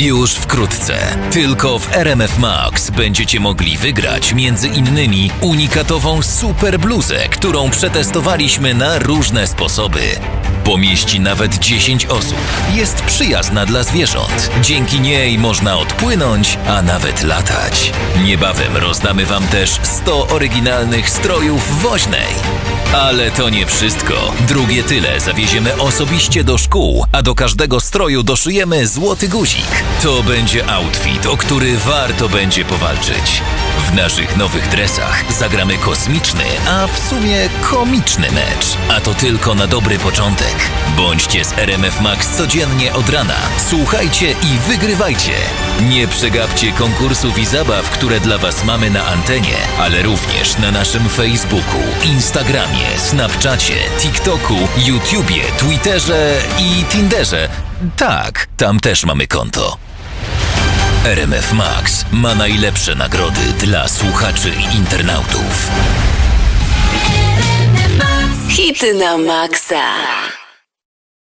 Już wkrótce, tylko w RMF Max będziecie mogli wygrać między innymi unikatową super bluzę, którą przetestowaliśmy na różne sposoby. Pomieści nawet 10 osób. Jest przyjazna dla zwierząt. Dzięki niej można odpłynąć, a nawet latać. Niebawem rozdamy Wam też 100 oryginalnych strojów woźnej. Ale to nie wszystko. Drugie tyle zawieziemy osobiście do szkół, a do każdego stroju doszyjemy złoty guzik. To będzie outfit, o który warto będzie powalczyć. W naszych nowych dresach zagramy kosmiczny, a w sumie komiczny mecz. A to tylko na dobry początek. Bądźcie z RMF Max codziennie od rana. Słuchajcie i wygrywajcie. Nie przegapcie konkursów i zabaw, które dla Was mamy na antenie, ale również na naszym Facebooku, Instagramie, Snapchacie, TikToku, YouTubie, Twitterze i Tinderze. Tak, tam też mamy konto. RMF Max ma najlepsze nagrody dla słuchaczy i internautów. Hity na maksa.